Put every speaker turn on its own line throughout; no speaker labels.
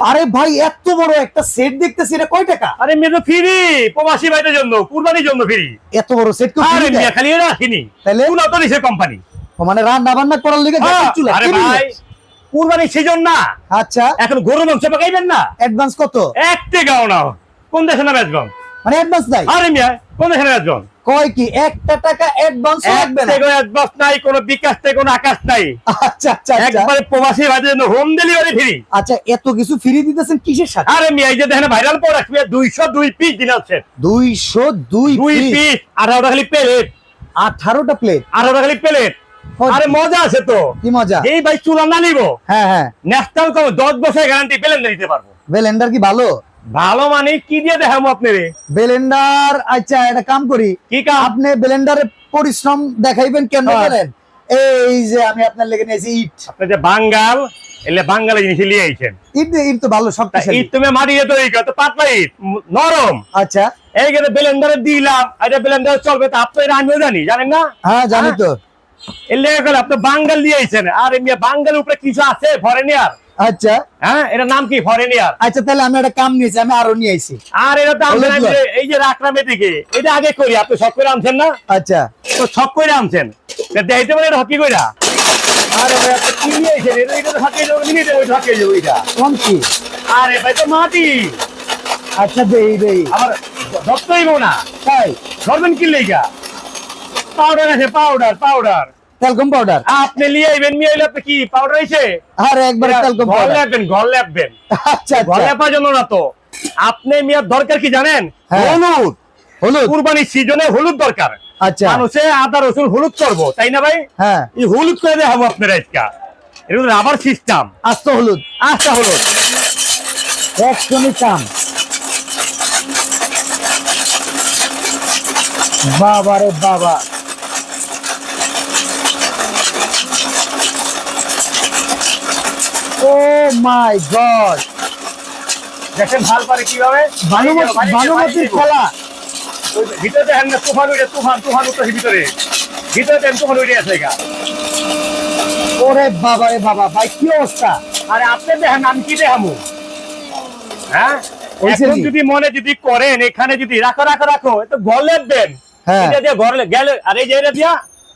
আরে ভাই এত বড় একটা সেট দেখতেছি এটা কয় টাকা?
আরে মেয়ে ফ্রি প্রবাসী ভাইদের জন্য কুরবানির জন্য ফ্রি
এত বড় সেট কেউ
আরে মিয়া খালি এরা রাখিনি
তাহলে?
চুলা তো নিছে কোম্পানি
ও মানে রান্না বান্না করার লিগে গ্যাসের চুলা
আরে ভাই
নিয়ে।
কুরবানির সিজন না।
আচ্ছা।
এখন গরু মাংস পাকাইবেন না?
অ্যাডভান্স কত?
এক টাকাও নাও কোন দেশে না বেচবেন
মানে অ্যাডভান্স নাই?
আরে মিয়া কোন দেশে না
কয় কি? একটা টাকা অ্যাডভান্স লাগবে না?
থেকে অ্যাডভান্স নাই কোনো বিকাশ থেকে কোনো আকাশ নাই।
আচ্ছা আচ্ছা আচ্ছা।
একবারে প্রবাসী ভাইদের জন্য হোম ডেলিভারি ফ্রি
আচ্ছা এত কিছু ফ্রি দিতেছেন কিসের সাথে?
আরে মিয়া এই যে দেখেন ভাইরাল প্রোডাক্ট দুইশো দুই পিস দিন আছে।
দুইশো দুই
দুই পিস আঠারোটা খালি প্লেট
আঠারোটা প্লেট
আঠারোটা খালি প্লেট আরে মজা আছে তো।
কি মজা?
এই ভাই চুলা না নিব।
হ্যাঁ হ্যাঁ।
ন্যাশনাল কম দশ বছর গ্যারান্টি পেলেন দিতে পারব।
বেলেন্ডার কি ভালো?
ভালো মানে কি দিয়ে দেখাবো আপনারে?
বেলেন্ডার আচ্ছা এটা কাম করি।
কি কাম?
আপনি বেলেন্ডারে পরিশ্রম দেখাইবেন কেন
হ্যাঁ।
জানেন? এই যে আমি আপনার লেগে নিয়েছি ইট।
আপনি যে বাঙ্গাল এলে বাঙ্গালের জিনিস নিয়ে আইছেন।
ইট ইট তো ভালো
তা
শক্তিশালী
ইট তুমি মাটি দিয়ে তৈরি করো পাতলা ইট নরম।
আচ্ছা।
এই গেলে ব্লেন্ডারে দিলাম এটা ব্লেন্ডারে চলবে তা আপনি আমিও জানি জানেন না?
হ্যাঁ জানি তো।
এর লেগে গেলে আপনি বাঙ্গাল দিয়ে আইছেন আর এমনি বাঙ্গালের উপরে কিছু আছে ফরেনিয়ার
আচ্ছা।
হ্যাঁ এটার নাম কি? ফরেনিয়ার
আচ্ছা তাহলে আমি একটা কাম নিয়েছি আমি আরও নিয়ে আইছি।
আর এটা তো
হলুদ
এই যে- রাখলাম এদিকে এটা আগে করি আপনি সব করে আনছেন না?
আচ্ছা।
তো সব করে আনছেন। দেখতে পারেন এটা হকি কইরা? আরে ভাই আপনি কি নিয়ে আইছেন? এটা এটা তো হকি যাবে নিয়ে যাবে হকি যাবে এটা।
কোন কি?
আরে ভাই তো মাটি।
আচ্ছা দেই দেই।
আবার ধরতেই না।
তাই?
ধরবেন কি লেগা? পাউডার আছে পাউডার পাউডার
তেলকম পাউডার
আপনি নিয়ে আইবেন নিয়ে আইলে আপনি কি পাউডার হইছে?
আরে একবার তেলকম পাউডার
লেপবেন ঘর লেপবেন
আচ্ছা
ঘর
আচ্ছা
লেপার জন্য না তো। আপনি মিয়ার দরকার কি জানেন?
হ্যাঁ।
হলুদ।
হলুদ।
কুরবানির সিজনে হলুদ দরকার।
আচ্ছা।
মানুষে আদা রসুন হলুদ করব তাই না ভাই?
হ্যাঁ।
এই হলুদ করে দেখাবো আপনার আজকা। এটা রাবার সিস্টেম
আস্তে হলুদ।
আচ্ছা হলুদ।
একদমই কাম বাবা রে বাবা। মাই গড
দেখেন ভালো পারে কীভাবে?
ভানুমতি ভানুমতির খেলা।
ভিতরে দেখেন না তুফান উঠে তুফান তুফান উঠতেছে ভিতরে। ভিতরে দেখেন তুফান উঠে আছে গা।
ওরে বাবা রে বাবা ভাই কি অবস্থা?
আরে আপনি দেখেন আমি কি দেখামু হ্যাঁ? যদি মনে যদি করেন এখানে যদি রাখো রাখো রাখো তো ঘর
হ্যাঁ।
ঘর গেলে আর এই যে দিয়া।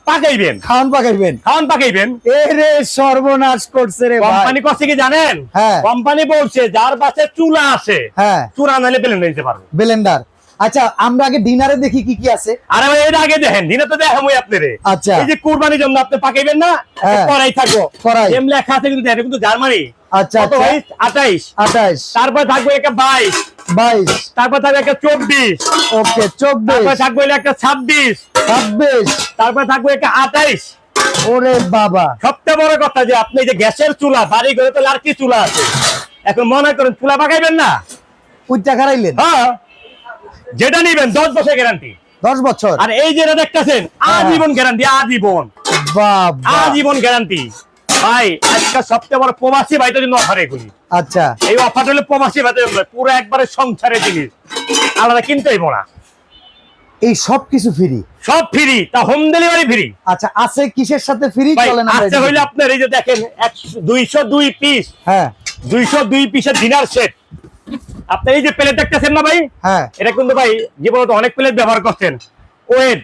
পাকাইবেন।
খাওয়ান পাকাইবেন।
খাওয়ান পাকাইবেন।
এ রে সর্বনাশ করছে রে
কোম্পানি কষ্ট কি জানেন?
হ্যাঁ।
কোম্পানি বলছে যার বাসে চুলা আছে
হ্যাঁ।
চুলা নালে পেলেন নিতে পারবে।
বেলেন্ডার আচ্ছা আমরা আগে ডিনারে দেখি কি কি আছে।
আরে ভাই এটা আগে দেখেন দিনে তো দেখাবো আপনারে।
আচ্ছা।
এই যে কুরবানির জন্য আপনি পাকাইবেন না
হ্যাঁ।
করাই থাকব।
কড়াই।
এম লেখা আছে কিন্তু দেখেন কিন্তু জার্মানি।
আচ্ছা আচ্ছা।
আঠাইশ।
আঠাইশ।
তারপর থাকবে একটা বাইশ।
বাইশ।
তারপর থাকবে একটা চব্বিশ।
ওকে চব্বিশ।
থাকবে একটা ছাব্বিশ।
ছাব্বিশ।
তারপর থাকবে একটা আঠাইশ।
ওরে বাবা।
সবচেয়ে বড় কথা যে আপনি যে গ্যাসের চুলা বাড়ি ঘরে তো আর কি চুলা আছে। এখন মনে করেন চুলা পাকাইবেন না?
উচ্চা খারাইলেন
হ্যাঁ। যেটা নিবেন দশ বছর গ্যারান্টি
দশ বছর?
আর এই যেটা দেখতেছেন
হ্যাঁ।
আজীবন গ্যারান্টি আজীবন। আজীবন গ্যারান্টি ভাই আজকে সবচেয়ে বড় প্রবাসী ভাইদের জন্য অফার এগুলি।
আচ্ছা।
এই অফার হলো প্রবাসী জন্য পুরো একবারে সংসারের জিনিস। আলাদা কিনতেই না
এই সব কিছু ফ্রি
সব ফ্রি তা হোম ডেলিভারি ফ্রি
আচ্ছা আছে কিসের সাথে ফ্রি চলেন এটা
হইলে আপনার এই যে দেখেন দুইশো দুই পিস
হ্যাঁ।
দুইশো দুই পিসের ডিনার সেট আপনি এই যে প্লেট দেখতেছেন না ভাই?
হ্যাঁ।
এটা কিন্তু ভাই জীবনে তো অনেক প্লেট ব্যবহার করছেন। ওয়েট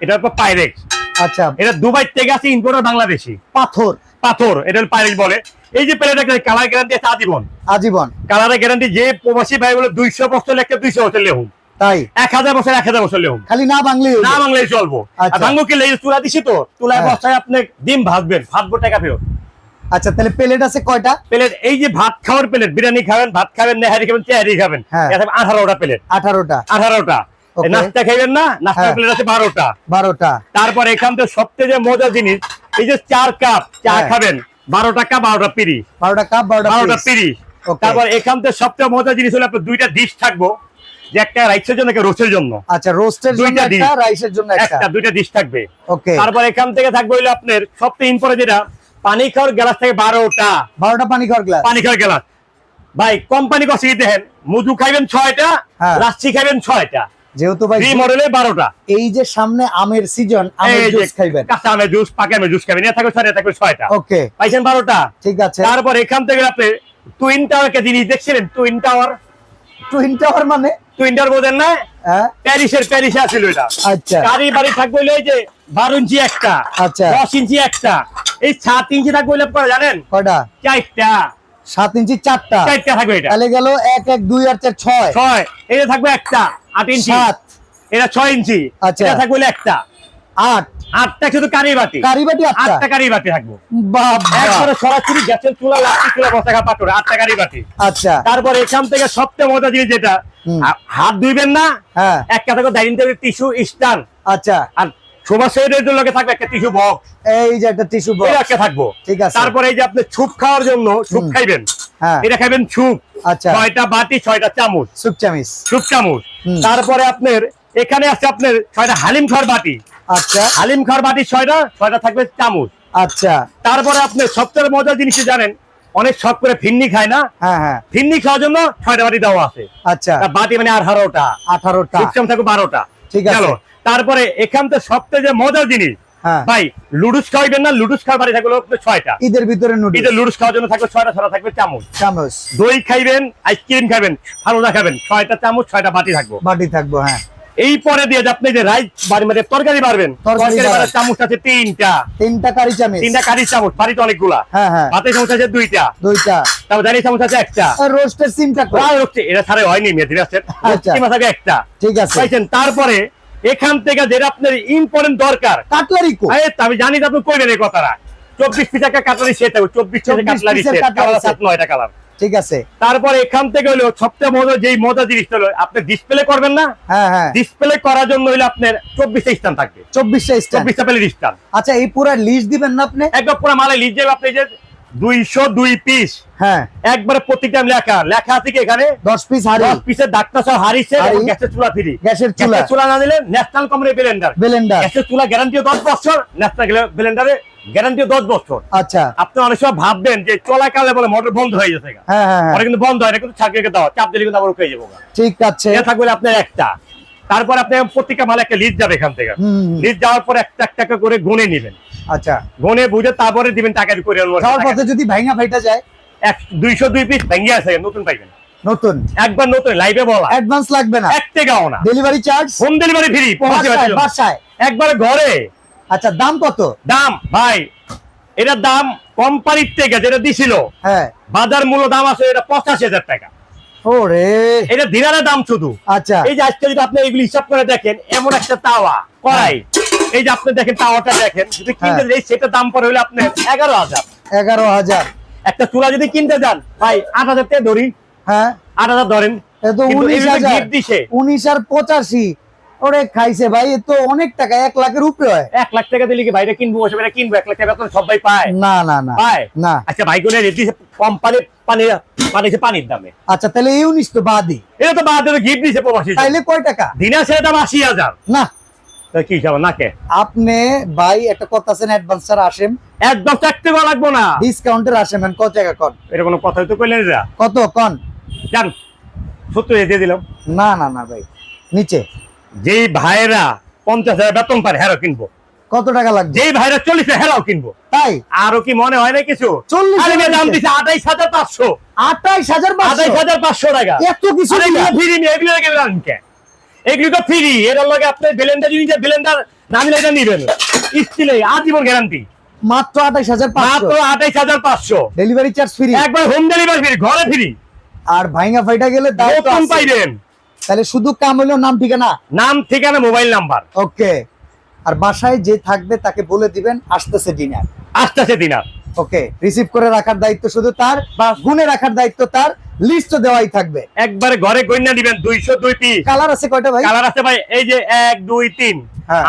এটা হলো পাইরেক্স
আচ্ছা।
এটা দুবাই থেকে আছে ইম্পোর্টার বাংলাদেশি।
পাথর।
পাথর এটা পাইরেক্স বলে। এই যে প্লেট একটা কালার গ্যারান্টি আছে আজীবন।
আজীবন।
কালারের গ্যারান্টি যে প্রবাসী ভাই বলে দুইশো বছর লেখে দুইশো বছর লেহুন
তাই?
এক হাজার বছর এক হাজার বছর
খালি না বাংলি
না বাংলায় চলবো।
আচ্ছা।
ভাঙ্গো কি লেগে চুলা দিছি তো? চুলায়
হ্যাঁ।
বসায় আপনি ডিম ভাজবেন ভাজবো টাকা ফেরত।
আচ্ছা তাহলে প্লেট আছে কয়টা?
প্লেট এই যে ভাত খাওয়ার প্লেট বিরিয়ানি খাবেন ভাত খাবেন নেহারি খাবেন চেহারি খাবেন
হ্যাঁ।
আঠারোটা প্লেট।
আঠারোটা।
আঠারোটা। নাস্তা খাইবেন না? নাস্তা
হ্যাঁ।
প্লেট আছে বারোটা।
বারোটা।
তারপর এখান থেকে সবচেয়ে যে মজার জিনিস এই যে চার কাপ চা। খাবেন বারো টাকা বারোটা পিরি
বারোটা কাপ বারোটা
বারোটা। পিরি তারপর এখান থেকে সবচেয়ে মজার জিনিস হলো আপনার দুইটা ডিশ থাকব। যে একটা রাইসের জন্য একটা জন্য।
আচ্ছা রোস্টের জন্য
দুইটা
একটা রাইসের জন্য একটা।
একটা দুইটা ডিশ থাকবে।
ওকে
তারপর এখান থেকে থাকবে হইল আপনার সবচেয়ে ইম্পরে যেটা পানি খাওয়ার গ্লাস থেকে বারোটা।
বারোটা পানি খাওয়ার গ্লাস।
পানি খাওয়ার গ্লাস। ভাই কোম্পানি কষ্ট দেখেন মধু খাইবেন ছয়টা
হ্যাঁ।
লাচ্ছি খাইবেন ছয়টা।
যেহেতু ভাই
মডেলে বারোটা।
এই যে সামনে আমের সিজন আমের জুস খাইবেন।
কাঁচা আমের জুস পাকা আমের জুস খাবেন এটা
ওকে
পাইছেন বারোটা।
ঠিক আছে।
তারপর এখান থেকে আপনি টুইন টাওয়ার একটা জিনিস দেখছিলেন টুইন টাওয়ার
টুইন টাওয়ার মানে?
টুইন টাওয়ার বোঝেন না? প্যারিসের প্যারিসে আছিল এটা
আচ্ছা।
গাড়ি বাড়ি থাকবে এই যে বারো ইঞ্চি একটা
আচ্ছা।
দশ ইঞ্চি একটা। এই সাত ইঞ্চি থাকবে জানেন?
কয়টা
চারটা।
সাত ইঞ্চি চারটা।
চারটা থাকবে এটা।
তাহলে গেল এক এক দুই আর চার ছয়।
ছয়। এটা থাকবে একটা আট ইঞ্চি।
সাত।
এটা ছয় ইঞ্চি।
আচ্ছা।
এটা থাকবে একটা।
আট।
আটটা শুধু কারি বাটি।
আটটা?
আটটা কারি বাটি থাকব। একবারে সরাসরি গ্যাসের চুলা লাঠি চুলা বসাকা পাটরে আটটা কারি বাটি।
আচ্ছা।
তারপরে এখান থেকে সবচেয়ে মজা জিনিস যেটা হাত ধুইবেন না
হ্যাঁ।
এক কথা ডাইনিং টেবিল টিস্যু স্ট্যান্ড
আচ্ছা।
আর থাকবে একটা টিস্যু বক্স।
এই যে একটা টিস্যু
একটা থাকব।
ঠিক আছে।
তারপরে এই যে আপনি ছুপ খাওয়ার জন্য ছুপ খাইবেন।
হ্যাঁ।
এটা খাইবেন ছুপ
আচ্ছা।
ছয়টা বাটি ছয়টা চামচ।
সুপ চামিচ।
ছুপ চামচ। তারপরে আপনার এখানে আছে আপনার ছয়টা হালিম খাওয়ার বাটি।
আচ্ছা।
হালিম বাটি ছয়টা ছয়টা থাকবে চামচ।
আচ্ছা।
তারপরে আপনি সবচেয়ে মজার জিনিস জানেন? অনেক শখ করে ফিন্নি খায় না?
হ্যাঁ হ্যাঁ।
ফিন্নি খাওয়ার জন্য ছয়টা বাটি দেওয়া আছে।
আচ্ছা।
বাটি মানে আঠারোটা।
আঠারোটা
থাকবে বারোটা।
ঠিক আছে।
তারপরে এখান থেকে সবচেয়ে যে মজার জিনিস
হ্যাঁ।
ভাই লুডুস খাওয়াইবেন না লুডুস খাওয়ার বাড়ি থাকবে হলো ছয়টা।
ঈদের ভিতরে নুডলস
লুডুস খাওয়ার জন্য থাকবে ছয়টা ছয়টা থাকবে চামচ।
চামচ।
দই খাইবেন আইসক্রিম খাবেন ফালুদা খাবেন ছয়টা চামচ ছয়টা বাটি থাকব।
বাটি থাকব হ্যাঁ।
এই পরে দিয়ে আপনি যে রাইস বাড়ি মানে তরকারি
বাড়ার।
বাড়ার। চামচ আছে তিনটা।
তিনটা কারি চামিচ।
তিনটা কারির চামচ বাড়িতে অনেকগুলা।
হ্যাঁ হ্যাঁ।
ভাতের চামচ আছে দুইটা।
দুইটা।
তারপর দাঁড়িয়ে চামচ আছে একটা।
রোস্টের সিমটা?
প্রায় এটা ছাড়া হয়নি মেয়েদের আছে
আচ্ছা।
কিমা একটা।
ঠিক আছে।
পাইছেন তারপরে এখান থেকে যেটা আপনার ইম্পর্টেন্ট দরকার।
কাটলারি কো
আমি জানি আপনি কইবেন এই কথাটা। চব্বিশ পিস একটা কাটলারি সেট হবে চব্বিশ পিস
24
কাটলারি সেট। সাত নয়টা কালার
ঠিক আছে।
তারপরে এখান থেকে হলো সবচেয়ে মজা যেই মজা জিনিস হলো আপনি ডিসপ্লে করবেন না
হ্যাঁ হ্যাঁ।
ডিসপ্লে করার জন্য হইলে আপনার চব্বিশটা স্থান থাকবে।
চব্বিশটা স্ট্যান্ড
চব্বিশটা পেলে স্থান
আচ্ছা এই পুরা লিস্ট দিবেন না আপনি?
একদম পুরো মালে লিজ যাবে আপনি যে দুইশো দুই পিস
হ্যাঁ।
একবারে প্রত্যেকটা লেখা লেখা আছে এখানে?
দশ পিস হাড়ি।
দশ পিসের ডাক্তার সহ হারিছে গ্যাসের চুলা ফ্রি।
গ্যাসের চুলা।
চুলা না দিলে ন্যাশনাল কোম্পানি ব্লেন্ডার
ব্লেন্ডার
গ্যাসের চুলা গ্যারান্টি দশ বছর ন্যাশনাল ব্লেন্ডারে গ্যারান্টি দশ বছর।
আচ্ছা।
আপনি অনেক সময় ভাববেন যে চলাকালে বলে মোটর বন্ধ হয়ে গেছে গা।
হ্যাঁ হ্যাঁ।
কিন্তু বন্ধ হয় না কিন্তু ছাড়কে দেওয়া চাপ দিলে কিন্তু আবার উঠে যাব
ঠিক আছে।
এটা থাকবে আপনার একটা। তারপর আপনি প্রত্যেকটা মালে একটা লিস্ট যাবে এখান থেকে। লিস্ট যাওয়ার পর একটা একটা টাকা করে গুনে নেবেন।
আচ্ছা।
গুনে বুঝে তারপরে দিবেন টাকা করে
যাওয়ার পথে যদি ভাইঙা ফাইটা যায়?
এক দুইশো দুই পিস ভেঙে আছে নতুন পাইবেন।
নতুন?
একবার নতুন লাইভে বলা।
অ্যাডভান্স লাগবে না।
এক টাকাও না।
Delivery charge
home delivery free
বাসায় বাসায়।
একবারে ঘরে।
আচ্ছা দাম কত?
দাম ভাই এটার দাম কোম্পানির থেকে যেটা দিছিল
হ্যাঁ।
বাজার মূল্য দাম আছে এটা পঁচাশি হাজার টাকা।
ওরে।
এটা দিনারের দাম শুধু।
আচ্ছা।
এই যে আজকে যদি আপনি এগুলি হিসাব করে দেখেন এমন একটা তাওয়া কড়াই। এই যে আপনি দেখেন তাওয়াটা দেখেন যদি কিনতে
হ্যাঁ।
যাই সেটা দাম পড়ে হলে আপনার এগারো হাজার।
এগারো হাজার।
একটা চুলা যদি কিনতে যান ভাই আট হাজার ধরি।
হ্যাঁ।
আট হাজার ধরেন। কিন্তু
উনিশ হাজার। উনিশ আর পঁচাশি। ওরে খাইছে ভাই তো অনেক টাকা এক লাখের উপরে হয়।
এক লাখ টাকা দিলে কি বাইরে কিনবো কিনবো? এক লাখ টাকা পায়।
না না না।
পায়?
না।
আচ্ছা ভাই কোনে রেট দিছে কোম্পানি পানি পানিছে পানির দামে।
আচ্ছা তাহলে এই উনিশ তো বাদই।
এটা তো বাদ গিফট দিছে প্রবাসী।
তাইলে কয় টাকা?
সেটা দাম আশি হাজার।
না।
তো কি হিসাব নাকে
আপনি ভাই একটা কথা আছেন অ্যাডভান্স স্যার আসেন
একদম চারটে লাগবো না।
ডিসকাউন্টের আসেন কত টাকা কন?
এটা কোনো কথাই তো কইলেন
কত কন?
জান সত্তর দিয়ে দিলাম।
না না না ভাই নিচে।
যেই ভাইরা পঞ্চাশ হাজার বেতন পারে হেরাও কিনবো।
কত টাকা লাগবে?
যেই ভাইরা চল্লিশ হাজার হেরাও কিনবো।
তাই?
আরও কি মনে হয় না কিছু?
চল্লিশ
দাম। আঠাইশ হাজার পাঁচশো।
আঠাইশ হাজার
আঠাইশ হাজার পাঁচশো টাকা।
এত কিছু
ফ্রি এগুলো? এগুলো তো ফ্রি এর লগে আপনি ব্লেন্ডার যদি ব্লেন্ডার এটা নিবেন। স্টিলে আজীবন গ্যারান্টি
মাত্র আঠাইশ হাজার
মাত্র আঠাইশ হাজার পাঁচশো।
ডেলিভারি চার্জ ফ্রি
একবার হোম ডেলিভারি ফ্রি ঘরে ফ্রি
আর ভাইঙ্গা ফাইটা গেলে দাম
পাইবেন।
তাহলে শুধু কাম হলো নাম ঠিকানা?
নাম ঠিকানা মোবাইল নাম্বার।
ওকে। আর বাসায় যে থাকবে তাকে বলে দিবেন আসতেছে ডিনার
আসতেছে ডিনার
ওকে রিসিভ করে রাখার দায়িত্ব শুধু তার বা গুনে রাখার দায়িত্ব তার লিস্ট দেওয়াই থাকবে।
একবারে ঘরে গইনা দিবেন 202 পি
কালার আছে কয়টা ভাই?
কালার আছে ভাই এই যে 1 2
3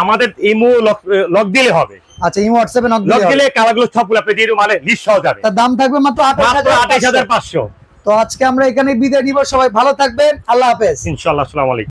আমাদের ইমো লক দিলে হবে।
আচ্ছা ইমো WhatsApp এ
লক দিলে কালারগুলো সবগুলো আপনি দিয়ে মানে লিস্ট হয়ে যাবে।
তার দাম থাকবে মাত্র
28500
তো আজকে আমরা এখানে বিদায় নিব। সবাই ভালো থাকবেন। আল্লাহ হাফেজ।
ইনশাল্লাহ আসসালামু আলাইকুম।